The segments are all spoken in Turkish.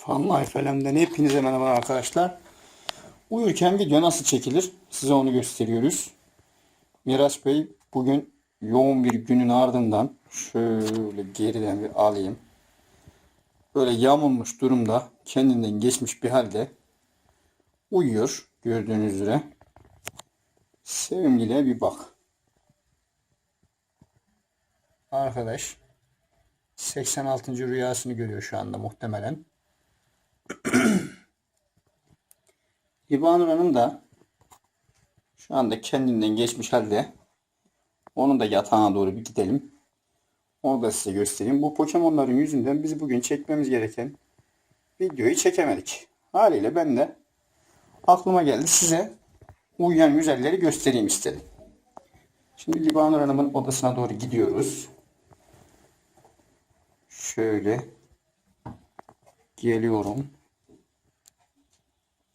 Fan Life Alem'den hepinize merhaba arkadaşlar. Uyurken video nasıl çekilir? Size onu gösteriyoruz. Miraç Bey bugün yoğun bir günün ardından şöyle geriden bir alayım. Böyle yamulmuş durumda kendinden geçmiş bir halde uyuyor gördüğünüz üzere. Sevimliliğe bir bak. Arkadaş 86. rüyasını görüyor şu anda muhtemelen. İbanur Hanım da şu anda kendinden geçmiş halde. Onun da yatağına doğru bir gidelim. Onu da size göstereyim. Bu Pokemon'ların yüzünden biz bugün çekmemiz gereken videoyu çekemedik. Haliyle ben de aklıma geldi size uyuyan güzelleri göstereyim istedim. Şimdi Libanur Hanım'ın odasına doğru gidiyoruz. Şöyle geliyorum.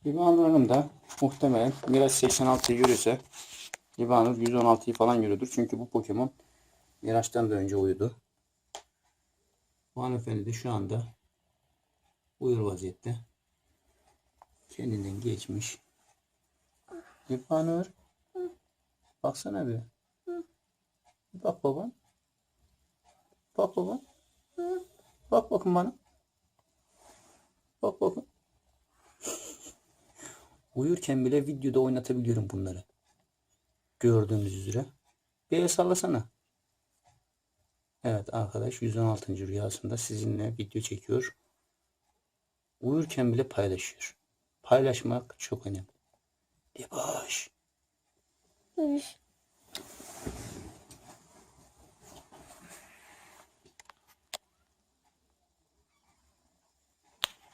Libanur Hanım da muhtemelen Miraç 86'yı görürse Libanur 116'yı falan görüyordur. Çünkü bu Pokemon Miraç'tan da önce uyudu. Bu hanımefendi de şu anda uyur vaziyette. Kendinden geçmiş. Libanur baksana bir. Bak baban. Bak baban. Bak bakın bana. Bak bakın. Uyurken bile videoda oynatabiliyorum bunları. Gördüğünüz üzere. Bir el sallasana. Evet arkadaş 116. rüyasında sizinle video çekiyor. Uyurken bile paylaşıyor. Paylaşmak çok önemli. Yavaş.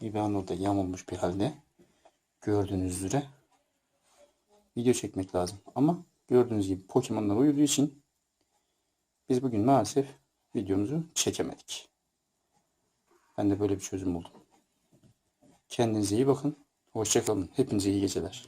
İbrahim orada yamulmuş bir halde. Gördüğünüz üzere. Video çekmek lazım. Ama gördüğünüz gibi Pokemon'lar uyuduğu için biz bugün maalesef videomuzu çekemedik. Ben de böyle bir çözüm buldum. Kendinize iyi bakın. Hoşçakalın. Hepinize iyi geceler.